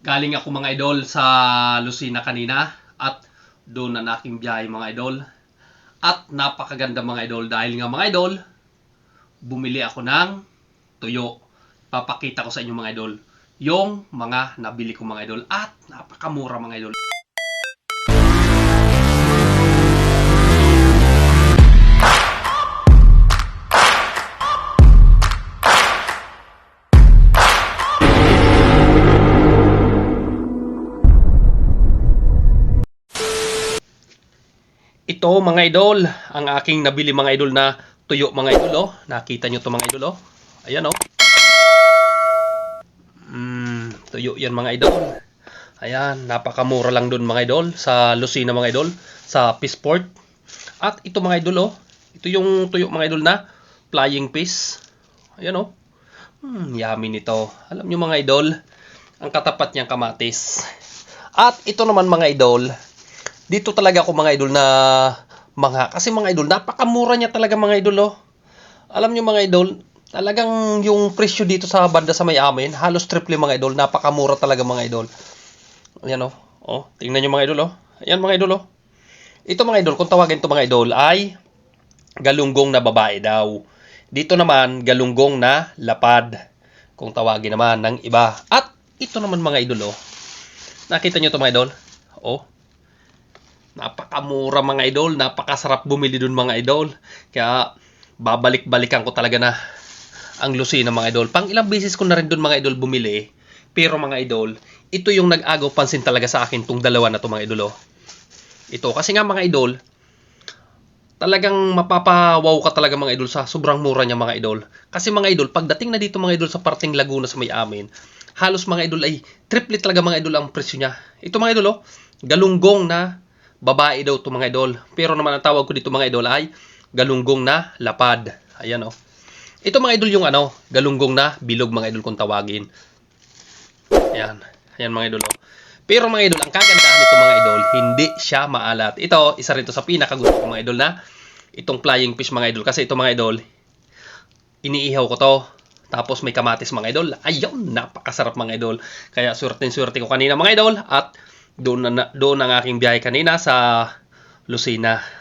Galing ako mga idol sa Lucena kanina at doon na aking biyahe mga idol. At napakaganda mga idol dahil nga mga idol, bumili ako ng tuyo. Papakita ko sa inyo mga idol yung mga nabili ko mga idol at napakamura mga idol. Ito mga idol, ang aking nabili mga idol na tuyo mga idol oh. Nakita nyo to mga idol oh. Ayan oh. Mm, tuyo yan mga idol. Ayan, napakamura lang doon mga idol sa Lucena mga idol, sa Peaceport. At ito mga idol oh, ito yung tuyo mga idol na flying fish. Ayan oh. Hmm, yummy nito. Alam nyo mga idol, ang katapat niyang kamatis. At ito naman mga idol, dito talaga ako mga idol na mga kasi mga idol napakamura niya talaga mga idol oh. Alam niyo mga idol, talagang yung presyo dito sa banda sa may amin, halos triple mga idol, napakamura talaga mga idol. Ayan oh. Oh, tingnan niyo mga idol oh. Ayan mga idol oh. Ito mga idol, kung tawagin to mga idol ay galunggong na babae daw. Dito naman galunggong na lapad. Kung tawagin naman ng iba. At ito naman mga idol oh. Nakita niyo to mga idol? Oh, napakamura mga idol, napakasarap bumili dun mga idol. Kaya babalik-balikan ko talaga na ang Lucena mga idol. Pang ilang beses ko na rin dun mga idol bumili. Pero mga idol, ito yung nag-agaw pansin talaga sa akin tong dalawa na to mga idol. Oh. Ito kasi nga mga idol, talagang mapapawaw ka talaga mga idol sa sobrang mura niya mga idol. Kasi mga idol, pagdating na dito mga idol sa parting Laguna sa may amin, halos mga idol ay triple talaga mga idol ang presyo niya. Ito mga idol oh, galunggong na babae daw to mga idol. Pero naman ang tawag ko dito mga idol ay galunggong na lapad. Ayan oh. Ito mga idol yung ano, galunggong na bilog mga idol kung tawagin. Ayan. Ayan mga idol oh. Pero mga idol, ang kagandahan nito mga idol, hindi siya maalat. Ito, isa rin to sa pinakagusto ko mga idol na itong flying fish mga idol. Kasi ito mga idol, iniihaw ko to. Tapos may kamatis mga idol. Ayun, napakasarap mga idol. Kaya swerte-swerte ko kanina mga idol. At doon, na, doon ang aking biyahe kanina sa Lucena.